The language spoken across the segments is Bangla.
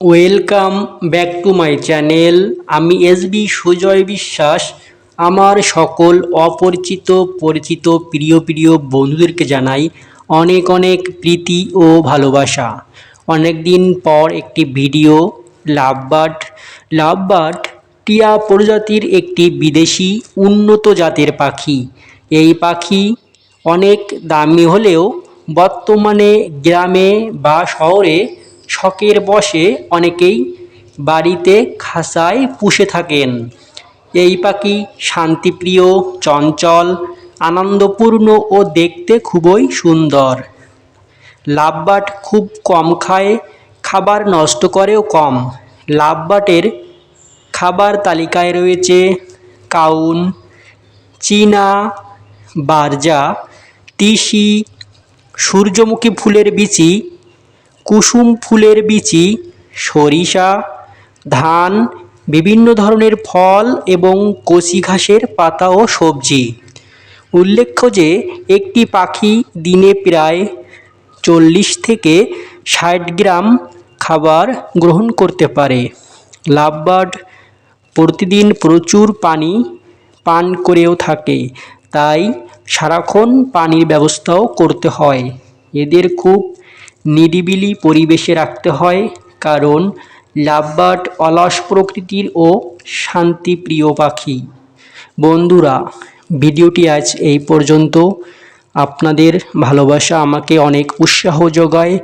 Welcome back to my channel. আমি এসবি সুজয় বিশ্বাস। আমার সকল অপরিচিত, পরিচিত, প্রিয় প্রিয় বন্ধুদেরকে জানাই অনেক অনেক প্রীতি ও ভালোবাসা। অনেক দিন পর একটি video love bird love bird টিয়া প্রজাতির একটি বিদেশি উন্নত জাতের পাখি। এই পাখি অনেক দামি হলেও বর্তমানে গ্রামে বা শহরে শখের বশে অনেকেই বাড়িতে খাঁচায় পুষে থাকেন। এই পাখি শান্তিপ্রিয়, চঞ্চল, আনন্দপূর্ণ ও দেখতে খুবই সুন্দর। লাভবাট খুব কম খায়, খাবার নষ্ট করেও কম। লাভবাটের খাবার তালিকায় রয়েছে কাউন, চীনা, বারজা, তিসি, সূর্যমুখী ফুলের বিচি কুসুম ফুলের বিচি, সরিষা, ধান, বিভিন্ন ধরনের ফল এবং কচি ঘাসের পাতা ও সবজি। উল্লেখ্য যে, একটি পাখি দিনে প্রায় চল্লিশ থেকে ষাট গ্রাম খাবার গ্রহণ করতে পারে। লাভবার্ড প্রতিদিন প্রচুর পানি পান করেও থাকে, তাই সারাক্ষণ পানির ব্যবস্থাও করতে হয়। এদের খুব নিরিবিলি পরিবেশে রাখতে হয়, কারণ লাভবার্ড অলস প্রকৃতির ও শান্তিপ্রিয় পাখি। বন্ধুরা, ভিডিওটি আজ এই পর্যন্ত। আপনাদের ভালোবাসা আমাকে অনেক উৎসাহ যোগায়।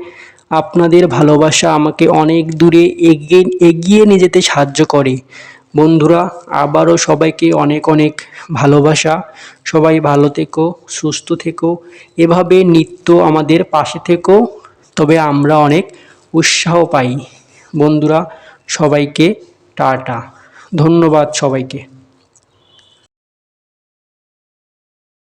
আপনাদের ভালোবাসা আমাকে অনেক দূরে এগিয়ে এগিয়ে নিয়ে যেতে সাহায্য করে। বন্ধুরা, আবারও সবাইকে অনেক অনেক ভালোবাসা। সবাই ভালো থেকো, সুস্থ থেকো। এভাবে নিত্য আমাদের পাশে থেকো। তবে আমরা অনেক উৎসাহ পাই। বন্ধুরা সবাইকে টাটা। ধন্যবাদ সবাইকে।